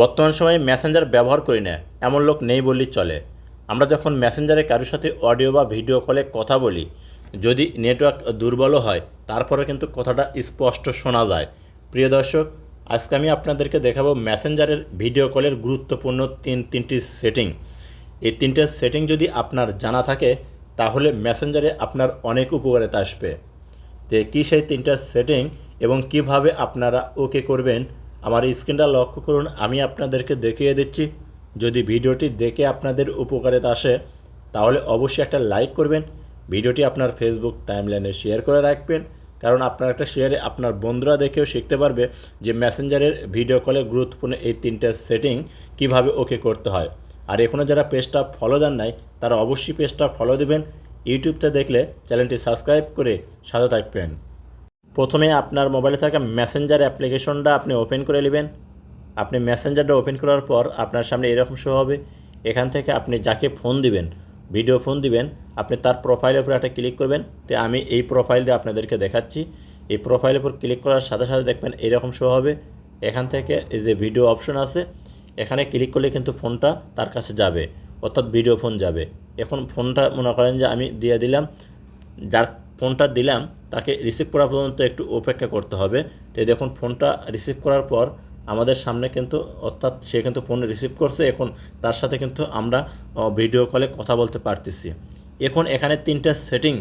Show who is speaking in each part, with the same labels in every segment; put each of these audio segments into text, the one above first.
Speaker 1: বর্তমান সময়ে মেসেঞ্জার ব্যবহার করি না, এমন লোক নেই বললেই চলে। আমরা যখন মেসেঞ্জারে কারোর সাথে অডিও বা ভিডিও কলে কথা বলি, যদি নেটওয়ার্ক দুর্বলও হয় তারপরে কিন্তু কথাটা স্পষ্ট শোনা যায়। প্রিয় দর্শক, আজকে আমি আপনাদেরকে দেখাবো মেসেঞ্জারের ভিডিও কলের গুরুত্বপূর্ণ তিন, তিনটি সেটিং এই তিনটে সেটিং যদি আপনার জানা থাকে, তাহলে মেসেঞ্জারে আপনার অনেক উপকারিতা আসবে। তো কী সেই তিনটা সেটিং এবং কীভাবে আপনারা ওকে করবেন আমার স্ক্রিনটা লক্ষ্য করুন, আমি আপনাদেরকে দেখিয়ে দিচ্ছি। যদি ভিডিওটি দেখে আপনাদের উপকারিতা আসে, তাহলে অবশ্যই একটা লাইক করবেন, ভিডিওটি আপনার ফেসবুক টাইমলাইনে শেয়ার করে রাখবেন, কারণ আপনার একটা শেয়ারে আপনার বন্ধুরা দেখেও শিখতে পারবে যে মেসেঞ্জারের ভিডিও কলে গুরুত্বপূর্ণ এই তিনটা সেটিং কীভাবে ওকে করতে হয়। আর এখনও যারা পেজটা ফলো দেন নাই, তারা অবশ্যই পেজটা ফলো দেবেন। ইউটিউবতে দেখলে চ্যানেলটি সাবস্ক্রাইব করে সাথে থাকবেন। প্রথমে আপনার মোবাইলে থাকা মেসেঞ্জার অ্যাপ্লিকেশনটা আপনি ওপেন করে নেবেন। আপনি মেসেঞ্জারটা ওপেন করার পর আপনার সামনে এরকম শো হবে। এখান থেকে আপনি যাকে ফোন দিবেন ভিডিও ফোন দিবেন, আপনি তার প্রোফাইলের উপর একটা ক্লিক করবেন। তো আমি এই প্রোফাইল দিয়ে আপনাদেরকে দেখাচ্ছি। এই প্রোফাইলের উপর ক্লিক করার সাথে সাথে দেখবেন এরকম শো হবে। এখান থেকে এই যে ভিডিও অপশন আছে, এখানে ক্লিক করলে কিন্তু ফোনটা তার কাছে যাবে। অর্থাৎ ভিডিও ফোন যাবে। এখন ফোনটা মনে করেন যে আমি দিয়ে দিলাম। যার ফোনটা দিলাম, তাকে রিসিভ করা পর্যন্ত একটু অপেক্ষা করতে হবে। তো দেখুন, ফোনটা রিসিভ করার পর আমাদের সামনে কিন্তু, অর্থাৎ সে কিন্তু ফোন রিসিভ করছে। এখন তার সাথে কিন্তু আমরা ভিডিও কলে কথা বলতে পারতেছি। এখন এখানে তিনটা সেটিং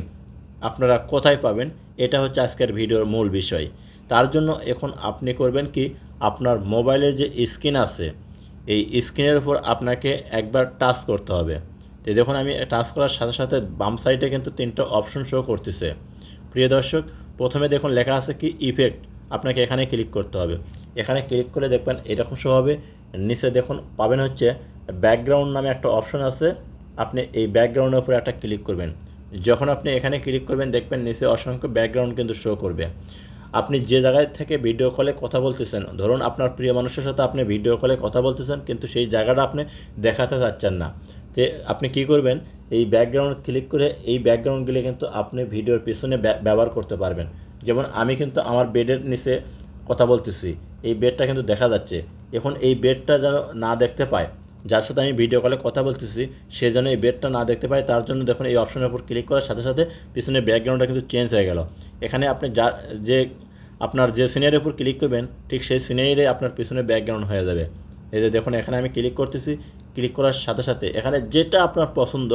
Speaker 1: আপনারা কোথায় পাবেন, এটা হচ্ছে আজকের ভিডিওর মূল বিষয়। তার জন্য এখন আপনি করবেন কি, আপনার মোবাইলের যে স্ক্রিন আছে, এই স্ক্রিনের উপর আপনাকে একবার টাচ করতে হবে। তো দেখুন আমি টাচ করার সাথে সাথে বাম সাইডে কিন্তু তিনটা অপশন শো করতেছে। প্রিয় দর্শক, প্রথমে দেখুন লেখা আছে কি ইফেক্ট আপনাকে এখানে ক্লিক করতে হবে। এখানে ক্লিক করে দেখবেন এরকম শো হবে। নিচে দেখুন পাবেন হচ্ছে ব্যাকগ্রাউন্ড নামে একটা অপশন আছে। আপনি এই ব্যাকগ্রাউন্ডের উপরে একটা ক্লিক করবেন। যখন আপনি এখানে ক্লিক করবেন, দেখবেন নিচে অসংখ্য ব্যাকগ্রাউন্ড কিন্তু শো করবে। আপনি যে জায়গায় থেকে ভিডিও কলে কথা বলতেছেন, ধরুন আপনার প্রিয় মানুষের সাথে আপনি ভিডিও কলে কথা বলতেছেন, কিন্তু সেই জায়গাটা আপনি দেখাতে চাচ্ছেন না। তে আপনি কি করবেন, এই ব্যাকগ্রাউন্ড ক্লিক করে এই ব্যাকগ্রাউন্ডগুলি কিন্তু আপনি ভিডিওর পিছনে ব্যবহার করতে পারবেন। যেমন আমি কিন্তু আমার বেডের নিচে কথা বলতেছি, এই বেডটা কিন্তু দেখা যাচ্ছে। এখন এই বেডটা যেন না দেখতে পায়, যার সাথে আমি ভিডিও কলে কথা বলতেছি, সে যেন এই বেডটা না দেখতে পায়, তার জন্য দেখুন এই অপশনের উপর ক্লিক করার সাথে সাথে পিছনে ব্যাকগ্রাউন্ডটা কিন্তু চেঞ্জ হয়ে গেল। এখানে আপনি যা, যে আপনার যে সিনারির উপর ক্লিক করবেন, ঠিক সেই সিনারিরে আপনার পিছনে ব্যাকগ্রাউন্ড হয়ে যাবে। এই যে দেখুন এখানে আমি ক্লিক করতেছি ক্লিক করার সাথে সাথে এখানে যেটা আপনার পছন্দ,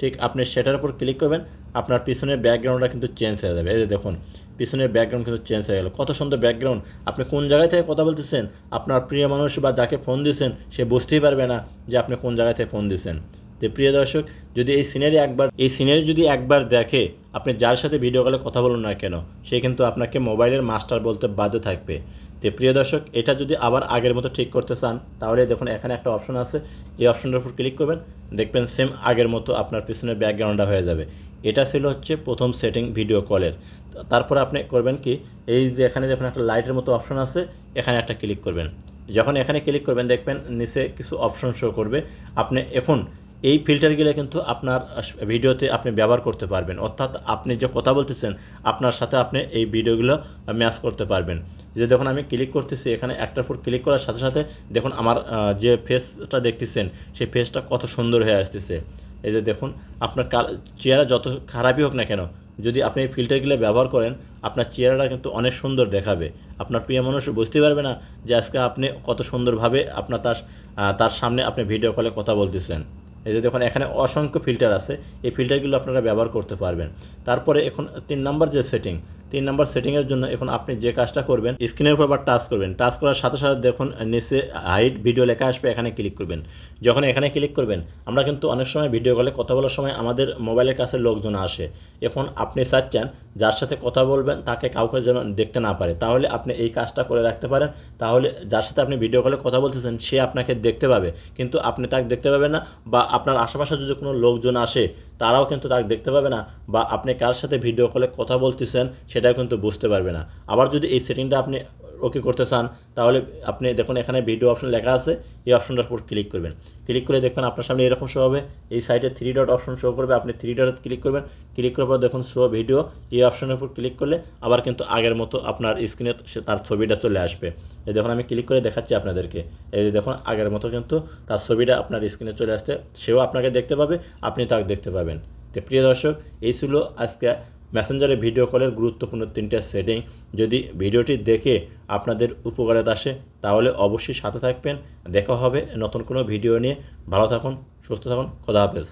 Speaker 1: ঠিক আপনি সেটার উপর ক্লিক করবেন, আপনার পিছনের ব্যাকগ্রাউন্ডটা কিন্তু চেঞ্জ হয়ে যাবে। এই যে দেখুন, পিছনের ব্যাকগ্রাউন্ড কিন্তু চেঞ্জ হয়ে গেল। কত সুন্দর ব্যাকগ্রাউন্ড আপনি কোন জায়গায় থেকে কথা বলতেছেন? আপনার প্রিয় মানুষ বা যাকে ফোন দিয়েছেন, সে বুঝতেই পারবে না যে আপনি কোন জায়গায় থেকে ফোন দিয়েছেন। তো প্রিয় দর্শক, যদি এই সিনারি একবার এই সিনারি যদি একবার দেখে আপনি যার সাথে ভিডিও কলে কথা বলুন না কেন, সে কিন্তু আপনাকে মোবাইলের মাস্টার বলতে বাধ্য থাকবে। তো প্রিয় দর্শক, এটা যদি আবার আগের মতো ঠিক করতে চান, তাহলে দেখুন এখানে একটা অপশন আছে। এই অপশনটার উপর ক্লিক করবেন, দেখবেন সেম আগের মতো আপনার পিছনে ব্যাকগ্রাউন্ডটা হয়ে যাবে। এটা ছিল হচ্ছে প্রথম সেটিং ভিডিও কলের তারপর আপনি করবেন কি, এই যে এখানে দেখুন একটা লাইটের মতো অপশন আছে, এখানে একটা ক্লিক করবেন। যখন এখানে ক্লিক করবেন, দেখবেন নিচে কিছু অপশন শো করবে। আপনি এখন এই ফিল্টারগুলো কিন্তু আপনার ভিডিওতে আপনি ব্যবহার করতে পারবেন। অর্থাৎ আপনি যে কথা বলতেছেন, আপনার সাথে আপনি এই ভিডিওগুলো ম্যাচ করতে পারবেন। যে দেখুন, আমি ক্লিক করতেছি, এখানে একটার উপর ক্লিক করার সাথে সাথে দেখুন, আমার যে ফেসটা দেখতেছেন, সেই ফেসটা কত সুন্দর হয়ে আসতেছে। এই যে দেখুন, আপনার চেহারা যত খারাপই হোক না কেন, যদি আপনি এই ফিল্টারগুলো ব্যবহার করেন, আপনার চেহারাটা কিন্তু অনেক সুন্দর দেখাবে। আপনার প্রিয় মানুষ বুঝতে পারবে না যে আজকে আপনি কত সুন্দরভাবে আপনার তার তার সামনে আপনি ভিডিও কলে কথা বলতেছেন। এই যে দেখুন, এখানে অসংখ্য ফিল্টার আছে। এই ফিল্টারগুলো আপনারা ব্যবহার করতে পারবেন। তারপরে এখন তিন নম্বর যে সেটিং তিন নম্বর সেটিংয়ের জন্য এখন আপনি যে কাজটা করবেন স্ক্রিনের উপর আবার টাচ করবেন। টাচ করার সাথে সাথে দেখুন, নিচে হাইট ভিডিও লেখা আসবে, এখানে ক্লিক করবেন। যখন এখানে ক্লিক করবেন, আমরা কিন্তু অনেক সময় ভিডিও কলে কথা বলার সময় আমাদের মোবাইলের কাছে লোকজন আসে। এখন আপনি চাচ্ছেন যার সাথে কথা বলবেন, তাকে কাউকে যেন দেখতে না পারে। তাহলে আপনি এই কাজটা করে রাখতে পারেন। তাহলে যার সাথে আপনি ভিডিও কলে কথা বলতেছেন, সে আপনাকে দেখতে পাবে। কিন্তু আপনি তাকে দেখতে পাবেন না বা আপনার আশেপাশে যদি কোনো লোকজন আসে, তারাও কিন্তু তাকে দেখতে পাবে না বা আপনি কার সাথে ভিডিও কলে কথা বলতেছেন, সেটাও কিন্তু বুঝতে পারবে না। আবার যদি এই সেটিংটা আপনি ওকে করতে চান, তাহলে আপনি দেখুন এখানে ভিডিও অপশন লেখা আছে, এই অপশনটার উপর ক্লিক করবেন। ক্লিক করে দেখবেন আপনার সামনে এরকম শো হবে, এই সাইডে থ্রি ডট অপশন শো করবে, আপনি থ্রি ডট ক্লিক করবেন ক্লিক করার পর দেখুন শো ভিডিও এই অপশনের উপর ক্লিক করলে আবার কিন্তু আগের মতো আপনার স্ক্রিনে তার ছবিটা চলে আসবে। এই দেখুন আমি ক্লিক করে দেখাচ্ছি আপনাদেরকে। এই যে দেখুন আগের মতো কিন্তু তার ছবিটা আপনার স্ক্রিনে চলে আসতে, সেও আপনাকে দেখতে পাবে আপনি তাকে দেখতে পাবেন। তো প্রিয় দর্শক, এই ছিল আজকে মেসেঞ্জারে ভিডিও কলের গুরুত্বপূর্ণ তিনটা সেটিং যদি ভিডিওটি দেখে আপনাদের উপকারে আসে, তাহলে অবশ্যই সাথে থাকবেন। দেখা হবে নতুন কোনো ভিডিও নিয়ে। ভালো থাকুন, সুস্থ থাকুন, খোদা হাফেজ।